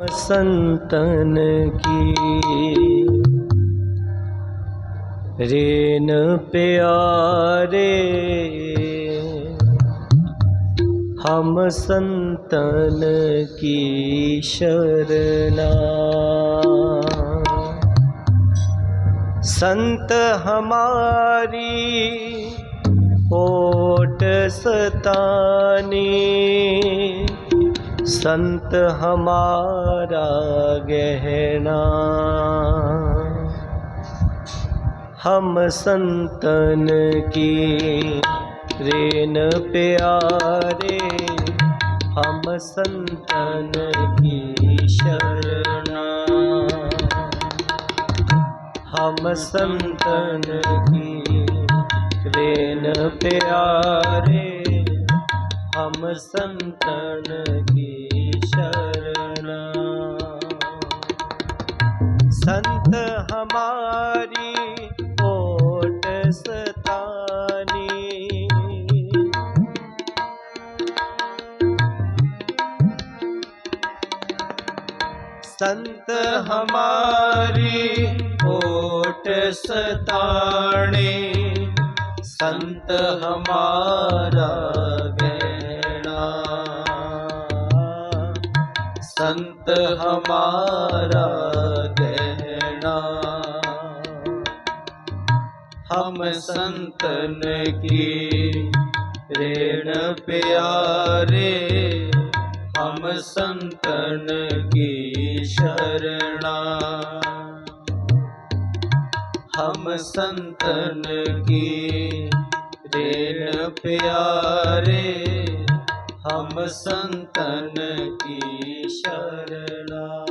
संतन की रेन प्यारे हम संतन की शरणा संत हमारी ओट सतानी ਸੰਤ ਹਮਾਰਾ ਗਹਿਣਾ। ਹਮ ਸੰਤਨ ਕੀ ਰੇਨ ਪਿਆਰੇ, ਹਮ ਸੰਤਨ ਕੀ ਸ਼ਰਣਾ। ਹਮ ਸੰਤਨ ਕੀ ਰੇਨ ਪਿਆਰੇ हम संतन की शरणा संत हमारी ओट सतानी संत हमारी ओट सताने संत हमारा संत हमारा गहना हम संतन की ऋण प्यारे हम संतन की शरणा हम संतन की ऋण प्यारे हम संतन की शरणा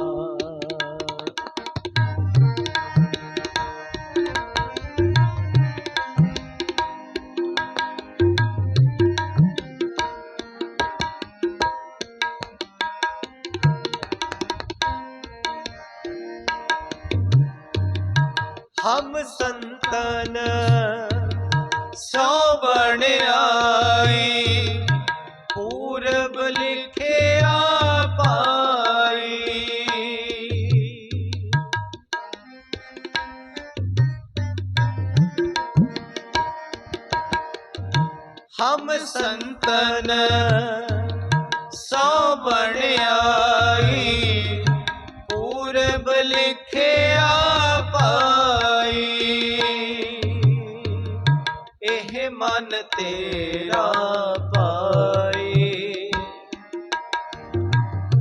ਚਰਨ ਸੋ ਬਣਾਈ ਪੂਰਬ ਲਿਖਿਆ ਪਾਈ। ਇਹ ਮਨ ਤੇਰਾ ਪਾਈ।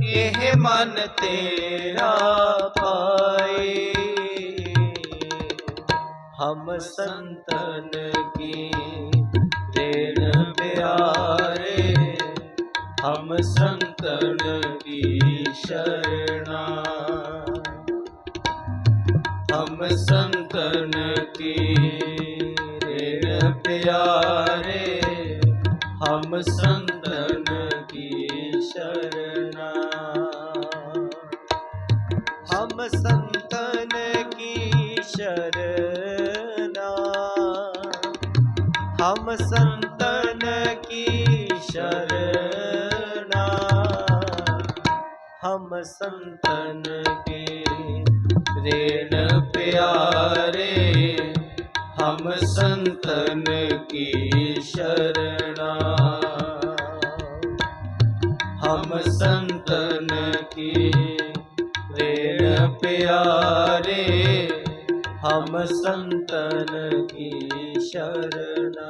ਇਹ ਮਨ ਤੇਰਾ ਪਾਈ। ਹਮ ਸੰਤਨ ਕੀ प्यारे हम संतन की शरणा हम संतन की ऋण प्यारे हम संतन हम संतन के ऋण प्यारे हम संतन की शरणा हम संतन की ऋण प्यारे हम संतन की शरणा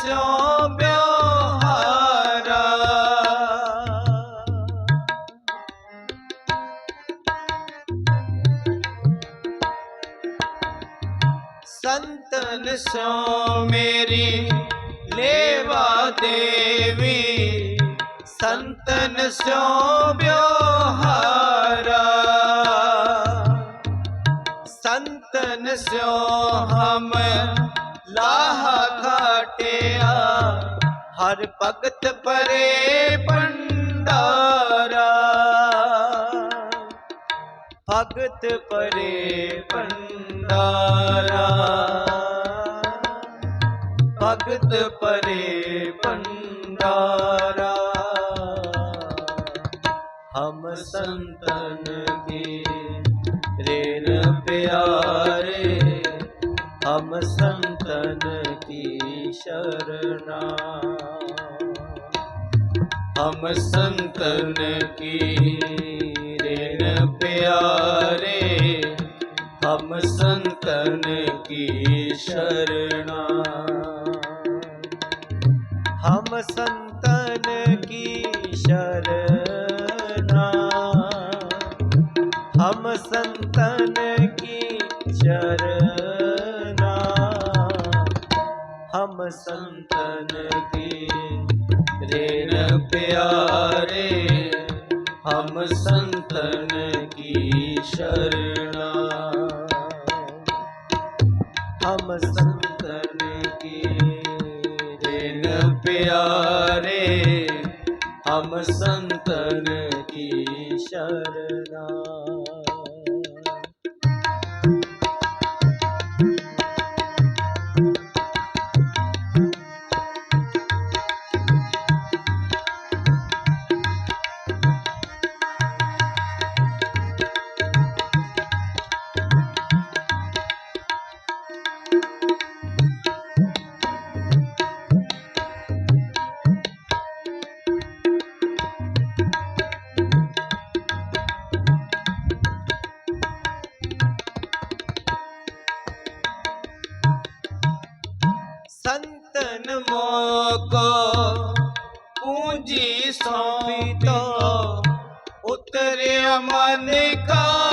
ਸਿਉ ਬਿਉਹਾਰਾ ਸੰਤਨ ਸਿਉ ਮੇਰੀ ਲੇਵਾ ਦੇਵੀ ਸੰਤਨ ਸਿਉ ਬਿਉਹਾਰਾ ਸੰਤਨ ਸਿਉ ਹਮ ਲਾਹਾ ਹਰ ਭਗਤ ਪਰੇ ਭੰਡਾਰਾ। ਭਗਤ ਪਰੇ ਭੰਡਾਰਾ। ਭਗਤ ਪਰੇ ਭੰਡਾਰਾ। ਹਮ ਸੰਤਨ ਕੀ ਰੇਨ ਪਿਆਰੇ, ਹਮ ਸੰਤਨ ਕੀ ਸ਼ਰਨਾ। ਹਮ ਸੰਤਨ ਕੀ ਰੇਨ ਪਿਆਰੇ ਹਮ ਸੰਤਨ ਕੀ ਸ਼ਰਣਾ ਹਮ ਸੰਤਨ ਕੀ ਸ਼ਰਣਾ ਹਮ ਸੰਤਨ ਕੀ ਸ਼ਰਣਾ ਰੇਨ ਪਿਆਰੇ ਹਮ ਸੰਤਨ ਕੀ ਸ਼ਰਣਾ ਹਮ ਸੰਤਨ ਕੀ ਰੇਨ ਪਿਆਰੇ ਹਮ ਸੰਤਨ ਕੀ ਪਿਤਾ ਉਤਰਿਆ ਮਨ ਕਾ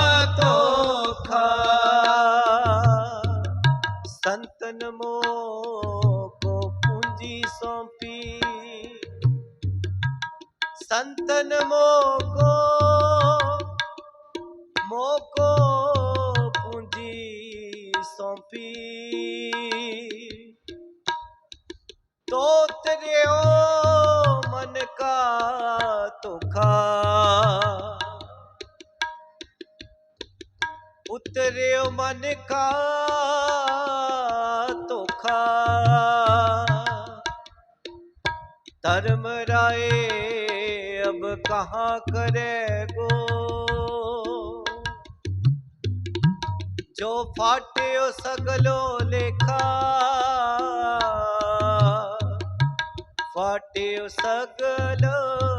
ਮਨ ਕਾ ਧੋਖਾ। ਧਰਮ ਰਾਏ ਅਬ ਕਹਾ ਕਰੇ ਗੋ? ਜੋ ਫਾਟਿਓ ਸਗਲੋ ਲੇਖਾ, ਫਾਟਿਓ ਸਗਲੋ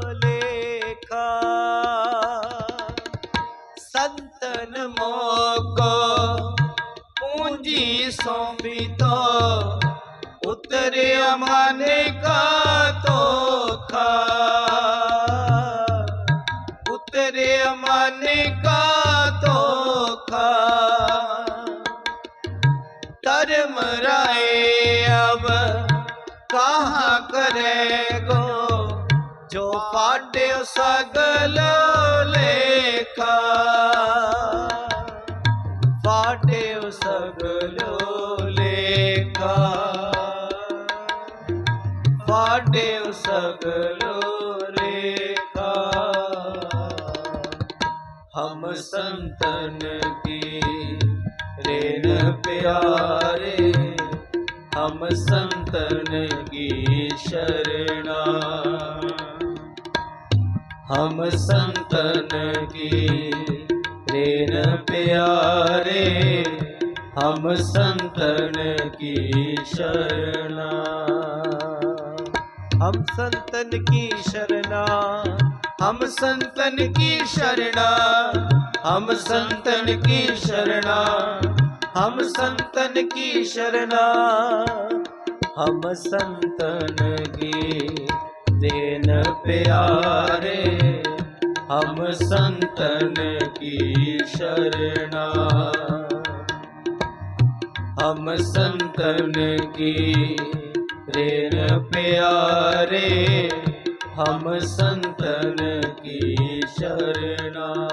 ਮੋਕੋ ਪੂੰਜੀ ਸੌਂਪੀ ਤੋ ਉਤਰਿਆ ਮਨ ਕਾ ਤੋ ਦੇਵ ਸਕਲੋ ਰੇਖਾ। ਹਮ ਸੰਤਨ ਕੀ ਰੇਨ ਪਿਆਰੇ, ਹਮ ਸੰਤਨ ਕੀ ਸ਼ਰਣਾ। ਹਮ ਸੰਤਨ ਕੀ ਰੇਨ ਪਿਆਰੇ, ਹਮ ਸੰਤਨ ਕੀ ਸ਼ਰਣਾ। हम संतन की शरणा हम संतन की शरणा हम संतन की शरणा हम संतन की शरणा हम संतन की देन प्यारे हम संतन की शरणा हम संतन की ਤੇਨ ਪਿਆਰੇ ਹਮ ਸੰਤਨ ਕੀ ਸ਼ਰਨਾ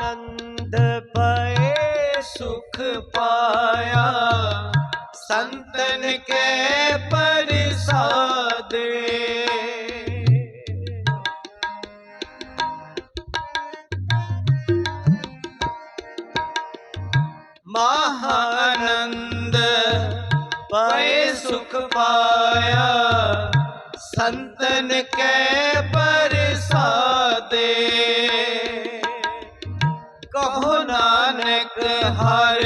ਆਨੰਦ ਪਏ ਸੁਖ ਪਾਇਆ। ਸੰਤਨ ਕੇ ਪਰਸਾਦੇ। ਮਹਾਨੰਦ ਪਏ ਸੁਖ ਪਾਇਆ। ਸੰਤਨ ਕੇ ਪਰ ਨਾਨਕ ਹਰ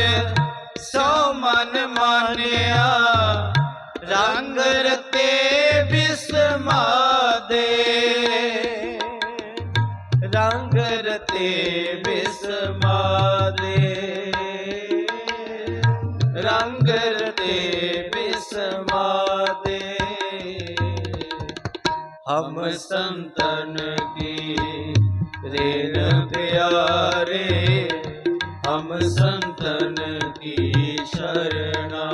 ਸੋ ਮਨ ਮਾਨਿਆ, ਰੰਗ ਰਤੇ ਬਿਸਮਾ ਦੇ। ਰੰਗ ਰਤੇ ਬਿਸਮਾ ਰੰਗ ਰਤੇ ਬਿਸਮਾ ਦੇ। ਹਮ ਸੰਤਨ ਕੀ ਰੇਨ ਪਿਆਰੇ ਨਾਮ ਸੰਤਨ ਕੀ ਸ਼ਰਣਾ?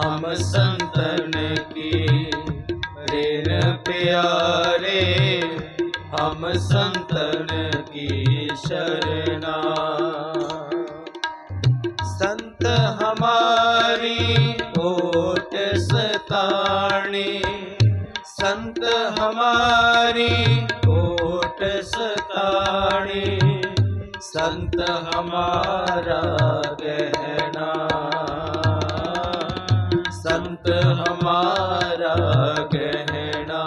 ਹਮ ਸੰਤਨ ਕੀ ਪ੍ਰੇਰ ਪਿਆਰੇ? ਹਮ ਸੰਤਨ ਕੀ ਸ਼ਰਣਾ? ਸੰਤ ਹਮਾਰੀ ਓਟ ਸਤਾਣੀ। ਸੰਤ ਹਮਾਰੀ संत हमारा गहना संत हमारा गहना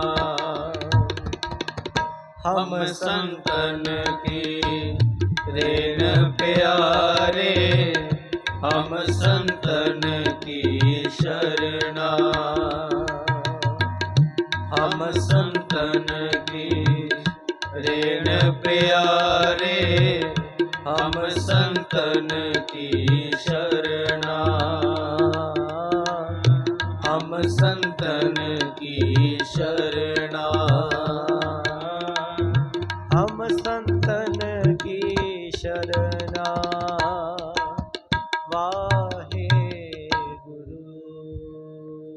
हम संतन की रेन प्यारे हम संतन की शरणा हम संतन की रेन प्यारे हम संतन की शरणा हम संतन की शरणा